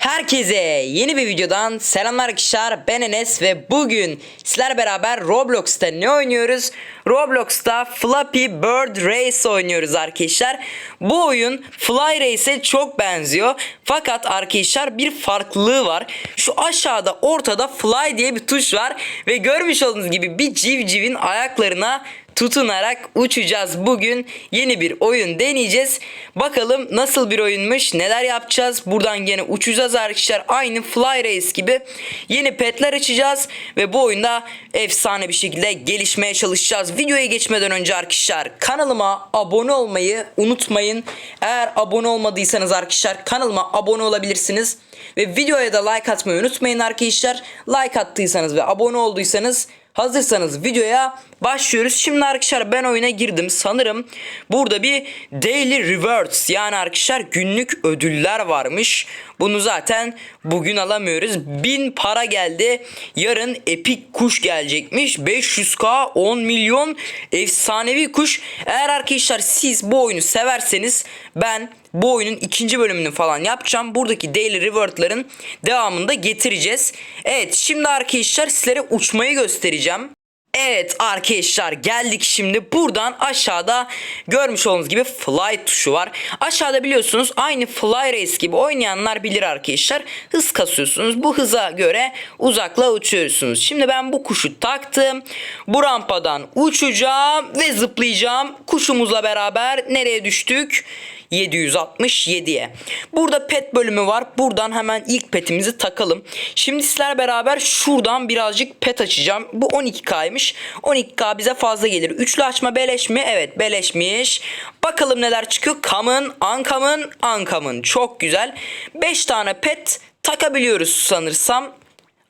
Herkese yeni bir videodan selamlar arkadaşlar ben Enes ve bugün sizler beraber Roblox'ta ne oynuyoruz? Roblox'ta Flappy Bird Race oynuyoruz arkadaşlar. Bu oyun Fly Race'e çok benziyor. Fakat arkadaşlar bir farklılığı var. Şu aşağıda ortada Fly diye bir tuş var ve görmüş olduğunuz gibi bir civcivin ayaklarına tutunarak uçacağız. Bugün yeni bir oyun deneyeceğiz. Bakalım nasıl bir oyunmuş, neler yapacağız. Buradan gene uçacağız arkadaşlar. Aynı Fly Race gibi yeni petler açacağız ve bu oyunda efsane bir şekilde gelişmeye çalışacağız. Videoya geçmeden önce arkadaşlar kanalıma abone olmayı unutmayın. Eğer abone olmadıysanız arkadaşlar kanalıma abone olabilirsiniz. Ve videoya da like atmayı unutmayın arkadaşlar. Like attıysanız ve abone olduysanız Hazırsanız videoya başlıyoruz. Şimdi arkadaşlar ben oyuna girdim. Sanırım burada bir daily rewards yani arkadaşlar günlük ödüller varmış. Bunu zaten bugün alamıyoruz. 1000 para geldi. Yarın epik kuş gelecekmiş. 500k 10 milyon efsanevi kuş. Eğer arkadaşlar siz bu oyunu severseniz ben bu oyunun ikinci bölümünü falan yapacağım. Buradaki daily reward'ların devamını da getireceğiz. Evet şimdi arkadaşlar sizlere uçmayı göstereceğim. Evet arkadaşlar geldik şimdi buradan aşağıda görmüş olduğunuz gibi fly tuşu var. Aşağıda biliyorsunuz aynı fly race gibi oynayanlar bilir arkadaşlar. Hız kasıyorsunuz. Bu hıza göre uzakla uçuyorsunuz. Şimdi ben bu kuşu taktım. Bu rampadan uçacağım ve zıplayacağım. Kuşumuzla beraber nereye düştük? 767'ye. Burada pet bölümü var. Buradan hemen ilk petimizi takalım. Şimdi sizler beraber şuradan birazcık pet açacağım. Bu 12K'ymış. 12K bize fazla gelir. Üçlü açma beleş mi? Evet beleşmiş. Bakalım neler çıkıyor. Common, uncommon, uncommon. Çok güzel. 5 tane pet takabiliyoruz sanırsam.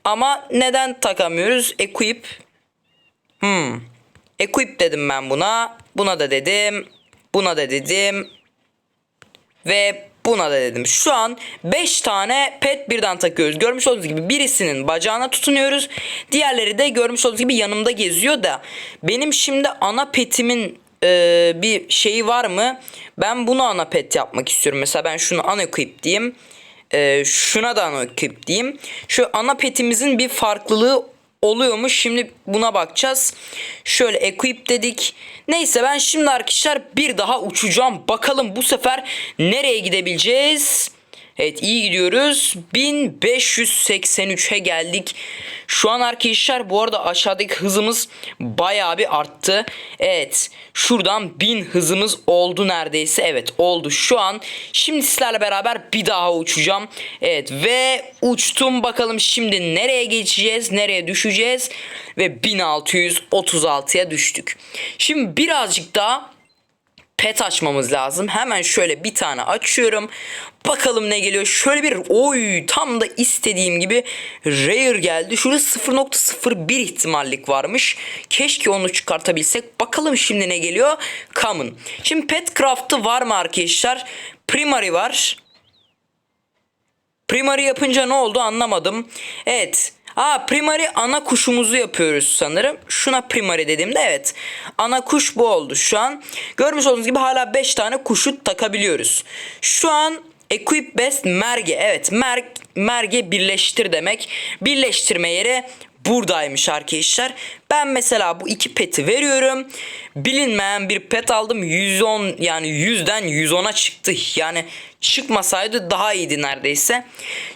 Ama neden takamıyoruz? Equip. Hmm. Equip dedim ben buna. Buna da dedim. Buna da dedim. Ve buna da dedim. Şu an 5 tane pet birden takıyoruz. Görmüş olduğunuz gibi birisinin bacağına tutunuyoruz. Diğerleri de görmüş olduğunuz gibi yanımda geziyor da. Benim şimdi ana petimin e, bir şeyi var mı? Ben bunu ana pet yapmak istiyorum. Mesela ben şunu ana equip diyeyim. E, şuna da ana equip diyeyim. Şu ana petimizin bir farklılığı oluyormuş. Şimdi buna bakacağız. Şöyle equip dedik. Neyse ben şimdi arkadaşlar bir daha uçacağım. Bakalım bu sefer nereye gidebileceğiz? Evet iyi gidiyoruz. 1583'e geldik. Şu an arkadaşlar bu arada aşağıdaki hızımız bayağı bir arttı. Evet şuradan 1000 hızımız oldu neredeyse. Evet oldu şu an. Şimdi sizlerle beraber bir daha uçacağım. Evet ve uçtum bakalım şimdi nereye geçeceğiz nereye düşeceğiz. Ve 1636'ya düştük. Şimdi birazcık daha pet açmamız lazım. Hemen şöyle bir tane açıyorum. Bakalım ne geliyor. Şöyle bir oy tam da istediğim gibi rare geldi. Şurada 0.01 ihtimallik varmış. Keşke onu çıkartabilsek. Bakalım şimdi ne geliyor. Common. Şimdi pet craft'ı var mı arkadaşlar? Primary var. Primary yapınca ne oldu anlamadım. Evet. Aa primary ana kuşumuzu yapıyoruz sanırım. Şuna primary dediğimde evet. Ana kuş bu oldu şu an. Görmüş olduğunuz gibi hala 5 tane kuşu takabiliyoruz. Şu an equip best merge. Evet mer merge birleştir demek. Birleştirme yeri buradaymış arkadaşlar. Ben mesela bu iki peti veriyorum. Bilinmeyen bir pet aldım. 110 yani 100'den 110'a çıktı. Yani çıkmasaydı daha iyiydi neredeyse.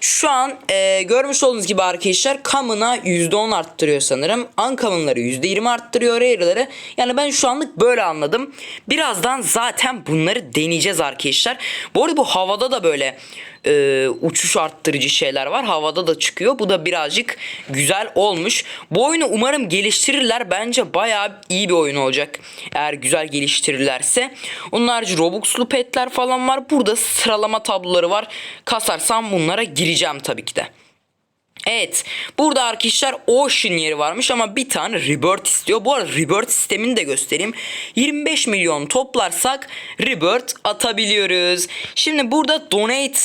Şu an e, görmüş olduğunuz gibi arkadaşlar Common'a %10 arttırıyor sanırım. Uncommon'ları %20 arttırıyor Rare'ları. Yani ben şu anlık böyle anladım. Birazdan zaten bunları deneyeceğiz arkadaşlar. Bu arada bu havada da böyle e, uçuş arttırıcı şeyler var. Havada da çıkıyor. Bu da birazcık güzel olmuş. Bu oyunu umarım geliştirirler. Bence bayağı iyi bir oyun olacak. Eğer güzel geliştirirlerse. Onun harici Robux'lu petler falan var. Burada sıralama tabloları var. Kasarsam bunlara gireceğim tabii ki de. Evet. Burada arkadaşlar Ocean yeri varmış ama bir tane Rebirth istiyor. Bu arada Rebirth sistemini de göstereyim. 25 milyon toplarsak Rebirth atabiliyoruz. Şimdi burada Donate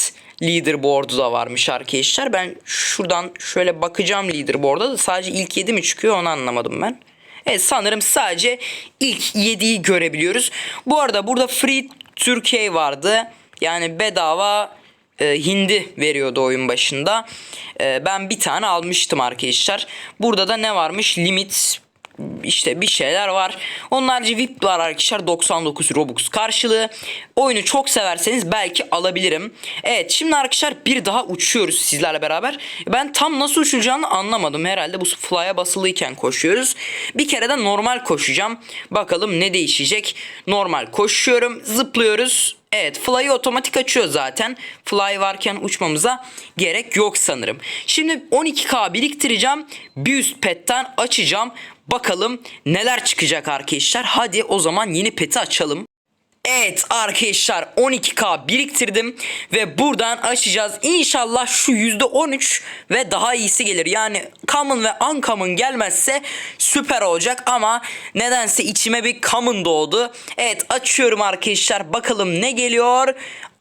leaderboard'u da varmış arkadaşlar. Ben şuradan şöyle bakacağım leaderboard'a da sadece ilk 7 mi çıkıyor onu anlamadım ben. Evet sanırım sadece ilk 7'yi görebiliyoruz. Bu arada burada Free Türkiye vardı. Yani bedava e, hindi veriyordu oyun başında. E, ben bir tane almıştım arkadaşlar. Burada da ne varmış? Limit işte bir şeyler var. Onun harici VIP var arkadaşlar 99 Robux karşılığı. Oyunu çok severseniz belki alabilirim. Evet şimdi arkadaşlar bir daha uçuyoruz sizlerle beraber. Ben tam nasıl uçacağını anlamadım. Herhalde bu fly'a basılıyken koşuyoruz. Bir kere de normal koşacağım. Bakalım ne değişecek. Normal koşuyorum zıplıyoruz. Evet fly'ı otomatik açıyor zaten. Fly varken uçmamıza gerek yok sanırım. Şimdi 12k biriktireceğim. Bir üst petten açacağım. Bakalım neler çıkacak arkadaşlar. Hadi o zaman yeni peti açalım. Evet arkadaşlar 12k biriktirdim ve buradan açacağız. İnşallah şu %13 ve daha iyisi gelir. Yani common ve uncommon gelmezse süper olacak ama nedense içime bir common doğdu. Evet açıyorum arkadaşlar bakalım ne geliyor.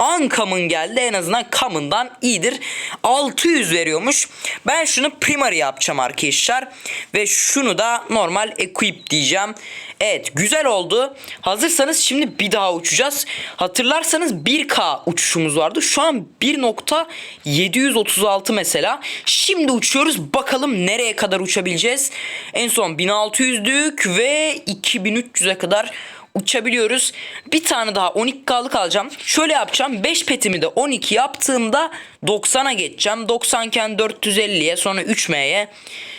Uncommon geldi en azından common'dan iyidir. 600 veriyormuş. Ben şunu primary yapacağım arkadaşlar. Ve şunu da normal equip diyeceğim. Evet güzel oldu. Hazırsanız şimdi bir daha uçacağız. Hatırlarsanız 1K uçuşumuz vardı. Şu an 1.736 mesela. Şimdi uçuyoruz. Bakalım nereye kadar uçabileceğiz. En son 1600'lük ve 2300'e kadar uçabiliyoruz. Bir tane daha 12K'lık alacağım. Şöyle yapacağım. 5 petimi de 12 yaptığımda 90'a geçeceğim. 90 iken 450'ye sonra 3M'ye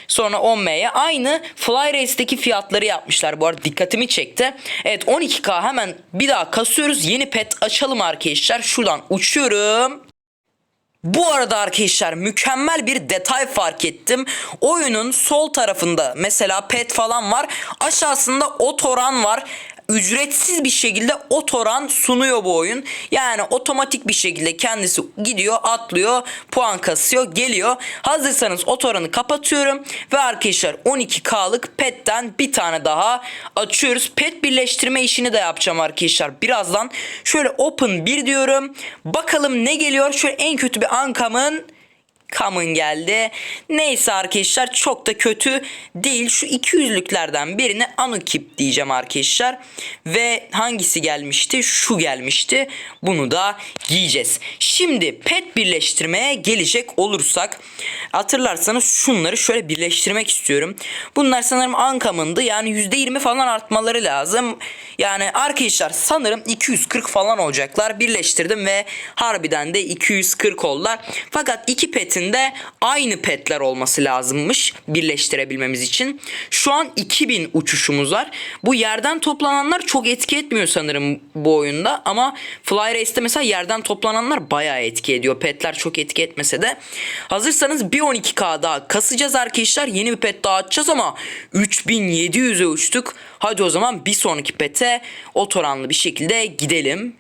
sonra 10M'ye. Aynı Fly Race'deki fiyatları yapmışlar. Bu arada dikkatimi çekti. Evet 12K hemen bir daha kasıyoruz. Yeni pet açalım arkadaşlar. Şuradan uçuyorum. Bu arada arkadaşlar mükemmel bir detay fark ettim. Oyunun sol tarafında mesela pet falan var. Aşağısında otoran var ücretsiz bir şekilde otoran sunuyor bu oyun. Yani otomatik bir şekilde kendisi gidiyor, atlıyor, puan kasıyor, geliyor. Hazırsanız otoranı kapatıyorum ve arkadaşlar 12K'lık petten bir tane daha açıyoruz. Pet birleştirme işini de yapacağım arkadaşlar. Birazdan şöyle open 1 diyorum. Bakalım ne geliyor? Şöyle en kötü bir ankamın Common geldi. Neyse arkadaşlar çok da kötü değil. Şu 200'lüklerden birini Anukip diyeceğim arkadaşlar. Ve hangisi gelmişti? Şu gelmişti. Bunu da giyeceğiz. Şimdi pet birleştirmeye gelecek olursak hatırlarsanız şunları şöyle birleştirmek istiyorum. Bunlar sanırım Uncommon'dı. Yani %20 falan artmaları lazım. Yani arkadaşlar sanırım 240 falan olacaklar. Birleştirdim ve harbiden de 240 oldular. Fakat iki petin de aynı petler olması lazımmış birleştirebilmemiz için. Şu an 2000 uçuşumuz var. Bu yerden toplananlar çok etki etmiyor sanırım bu oyunda ama Fly Race'te mesela yerden toplananlar bayağı etki ediyor. Petler çok etki etmese de. Hazırsanız bir 12k daha kasacağız arkadaşlar. Yeni bir pet daha açacağız ama 3700'e uçtuk. Hadi o zaman bir sonraki pete otoranlı bir şekilde gidelim.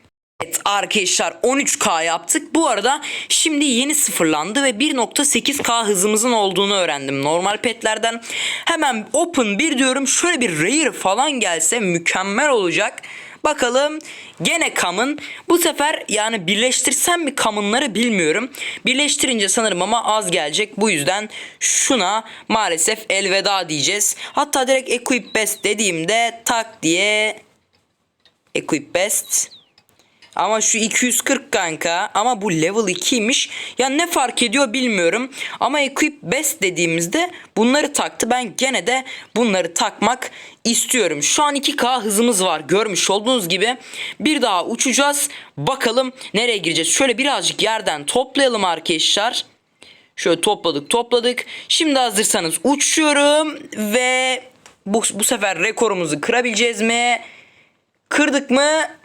Arkadaşlar 13K yaptık. Bu arada şimdi yeni sıfırlandı ve 1.8K hızımızın olduğunu öğrendim. Normal petlerden hemen open 1 diyorum. Şöyle bir rare falan gelse mükemmel olacak. Bakalım gene common. Bu sefer yani birleştirsem mi common'ları bilmiyorum. Birleştirince sanırım ama az gelecek. Bu yüzden şuna maalesef elveda diyeceğiz. Hatta direkt equip best dediğimde tak diye equip best ama şu 240 kanka ama bu level 2'ymiş. Ya ne fark ediyor bilmiyorum. Ama equip best dediğimizde bunları taktı. Ben gene de bunları takmak istiyorum. Şu an 2K hızımız var. Görmüş olduğunuz gibi. Bir daha uçacağız. Bakalım nereye gireceğiz. Şöyle birazcık yerden toplayalım arkadaşlar. Şöyle topladık topladık. Şimdi hazırsanız uçuyorum ve bu, bu sefer rekorumuzu kırabileceğiz mi? Kırdık mı?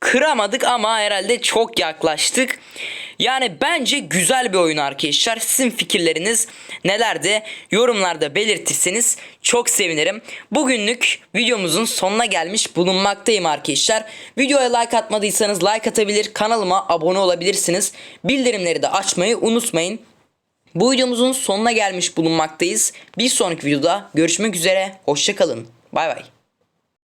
Kıramadık ama herhalde çok yaklaştık. Yani bence güzel bir oyun arkadaşlar. Sizin fikirleriniz nelerdi? Yorumlarda belirtirseniz çok sevinirim. Bugünlük videomuzun sonuna gelmiş bulunmaktayım arkadaşlar. Videoya like atmadıysanız like atabilir, kanalıma abone olabilirsiniz. Bildirimleri de açmayı unutmayın. Bu videomuzun sonuna gelmiş bulunmaktayız. Bir sonraki videoda görüşmek üzere. Hoşçakalın. Bay bay.